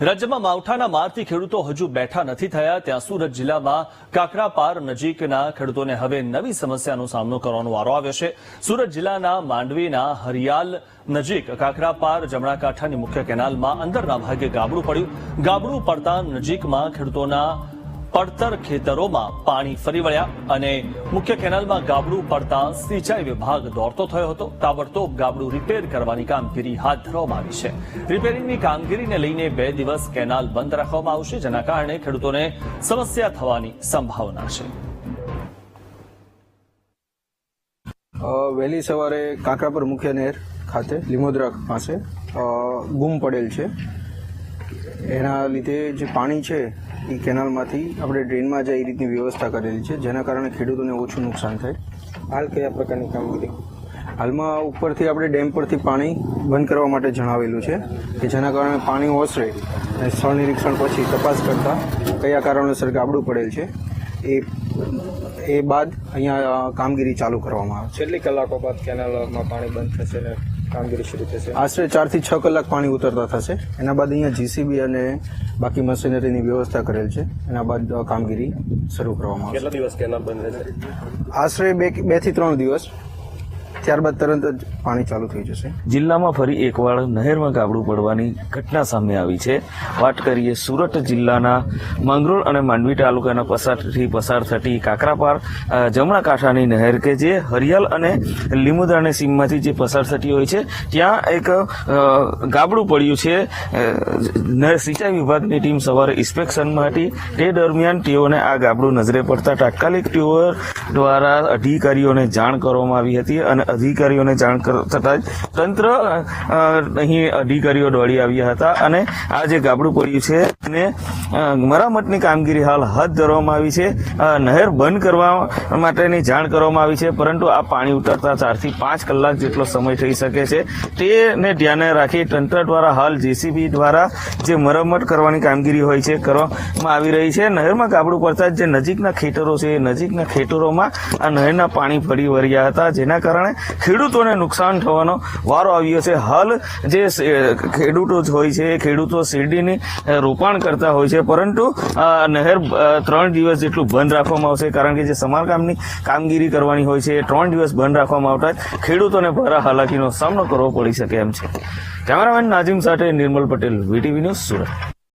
રાજ્યમાં માવઠાના મારથી ખેડૂતો હજુ બેઠા નથી થયા. ત્યાં સુરત જિલ્લામાં કાકરાપાર નજીકના ખેડૂતોને હવે નવી સમસ્યાનો સામનો કરવાનો વારો આવ્યો છે. સુરત જિલ્લાના માંડવીના હરિયાલ નજીક કાકરાપાર જમણા કાંઠાની મુખ્ય કેનાલમાં અંદરના ભાગે ગાબડું પડ્યું. ગાબડું પડતા નજીકમાં ખેડૂતોના પડતર ખેતરોમાં પાણી ફરી વળ્યા અને મુખ્ય કેનાલમાં ગાબડું પડતા સિંચાઈ વિભાગ દોડતો થયો હતો. તાબડતોબ ગાબડું રિપેર કરવાની કામગીરી હાથ ધરવામાં આવી છે. રિપેરિંગની કામગીરીને લઈને બે દિવસ કેનાલ બંધ રાખવામાં આવશે, જેના કારણે ખેડૂતોને સમસ્યા થવાની સંભાવના છે. વહેલી સવારે કાંકરાપર મુખ્ય નહેર ખાતે લીમોદરા પાસે ગુમ પડેલ છે. એના લીધે જે પાણી છે એ કેનાલમાંથી આપણે ડ્રેનમાં જાય એ રીતની વ્યવસ્થા કરેલી છે જેના કારણે ખેડૂતોને ઓછું નુકસાન થાય. હાલ કયા પ્રકારની કામગીરી હાલમાં ઉપરથી આપણે ડેમ પરથી પાણી બંધ કરવા માટે જણાવેલું છે કે જેના કારણે પાણી ઓસરે અને સ્થળ નિરીક્ષણ પછી તપાસ કરતાં કયા કારણોસર ગાબડું પડેલ છે એ એ બાદ અહીંયા કામગીરી ચાલુ કરવામાં આવે છે. છેલ્લી કલાકો બાદ કેનાલમાં પાણી બંધ થશે ને કામગીરી શરૂ થશે. આશરે ચારથી છ કલાક પાણી ઉતરતા થશે. એના બાદ અહીંયા જીસીબી અને બાકી મશીનરીની વ્યવસ્થા કરેલ છે. એના બાદ કામગીરી શરૂ કરવામાં આવશે. કેટલા દિવસ કેનાલ બંધ રહેશે? આશરે બે બેથી ત્રણ દિવસ. ત્યારબાદ તરત જ પાણી ચાલુ થઈ જશે. જિલ્લામાં ફરી એકવાર નહેરમાં ગાબડું પડવાની ઘટના સામે આવી છે. વાત કરીએ સુરત જિલ્લાના માંગરોળ અને માંડવી તાલુકાના પસારથી પસાર થતી કાકરાપાર જમણા કાંઠાની નહેર કે જે હરિયાલ અને લીમુદાને સીમમાંથી જે પસાર થતી હોય છે, ત્યાં એક ગાબડું પડ્યું છે. સિંચાઈ વિભાગની ટીમ સવારે ઇન્સ્પેક્શનમાં હતી. તે દરમિયાન તેઓને આ ગાબડું નજરે પડતા તાત્કાલિક તેઓ દ્વારા અધિકારીઓને જાણ કરવામાં આવી હતી અને અધિકારીઓને જાણ થતાં જ તંત્ર અહીં અધિકારીઓ દોડી આવ્યા હતા અને આ જે ગાબડું પડ્યું છે એને મરામતની કામગીરી હાલ હાથ ધરવામાં આવી છે. નહેર બંધ કરવા માટેની જાણ કરવામાં આવી છે, પરંતુ આ પાણી ઉતરતા ચારથી પાંચ કલાક જેટલો સમય થઈ શકે છે. તેને ધ્યાને રાખી તંત્ર દ્વારા હાલ જેસીબી દ્વારા જે મરામત કરવાની કામગીરી હોય છે, કરવામાં આવી રહી છે. નહેરમાં ગાબડું પડતા જે નજીકના ખેતરો છે, એ નજીકના ખેતરોમાં આ નહેરના પાણી ફરી વળ્યા હતા, જેના કારણે ખેડૂતોને નુકસાન થવાનો વારો આવ્યો છે. હાલ જે ખેડૂતો હોય છે ખેડૂતો શેરડીની રોપાણ કરતા હોય છે. પરંતુ નહેર ત્રણ દિવસ જેટલું બંધ રાખવામાં આવશે કારણ કે જે સમારકામની કામગીરી કરવાની હોય છે, એ ત્રણ દિવસ બંધ રાખવામાં આવતા ખેડૂતોને ભારે હાલાકીનો સામનો કરવો પડી શકે એમ છે. કેમેરામેન નાજીમ સાથે નિર્મલ પટેલ, વીટીવી ન્યૂઝ સુરત.